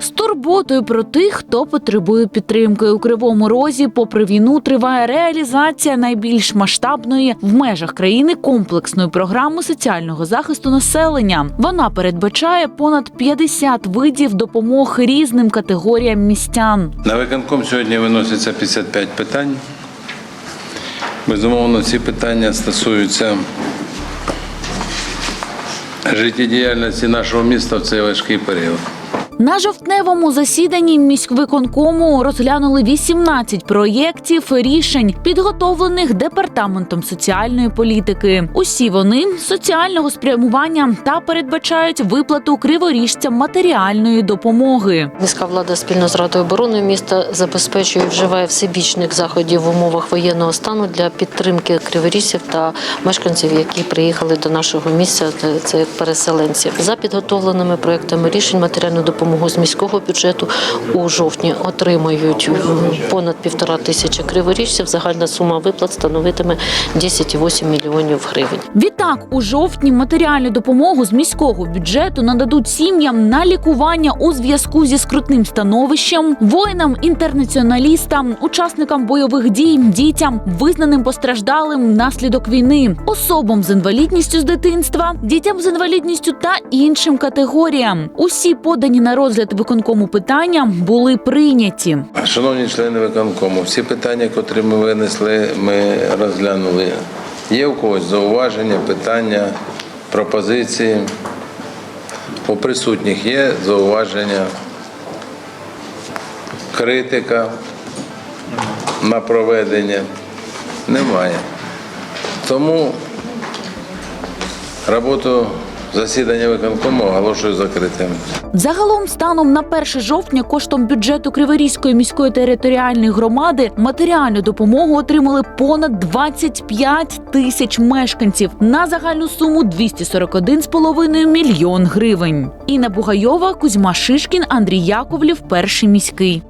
З турботою про тих, хто потребує підтримки у кривому розі, попри війну, триває реалізація найбільш масштабної в межах країни комплексної програми соціального захисту населення. Вона передбачає понад 50 видів допомог різним категоріям містян. На виконком сьогодні виноситься 55 питань. Безумовно, ці питання стосуються життєдіяльності нашого міста в цей важкий період. На жовтневому засіданні міськвиконкому розглянули 18 проєктів рішень, підготовлених департаментом соціальної політики. Усі вони соціального спрямування та передбачають виплату криворіжцям матеріальної допомоги. Міська влада спільно з радою оборони міста забезпечує вживає всебічних заходів в умовах воєнного стану для підтримки криворіжців та мешканців, які приїхали до нашого місця. це- як переселенців. За підготовленими проектами рішень матеріальну допомогу з міського бюджету у жовтні отримають понад півтора тисячі криворіжців. Загальна сума виплат становитиме 10,8 мільйонів гривень. Відтак, у жовтні матеріальну допомогу з міського бюджету нададуть сім'ям на лікування у зв'язку зі скрутним становищем, воїнам, інтернаціоналістам, учасникам бойових дій, дітям, визнаним постраждалим внаслідок війни, особам з інвалідністю з дитинства, дітям з інвалідністю та іншим категоріям. Усі подані на розгляд виконкому питання були прийняті. Шановні члени виконкому, всі питання, котрі ми винесли, ми розглянули. Є у когось зауваження, питання, пропозиції? У присутніх є зауваження, критика на проведення? Немає. Тому роботу засідання виконкому оголошую закритим. Загалом, станом на 1 жовтня, коштом бюджету Криворізької міської територіальної громади матеріальну допомогу отримали понад 25 тисяч мешканців на загальну суму 241,5 мільйон гривень. Інна Бугайова, Кузьма Шишкін, Андрій Яковлів, перший міський.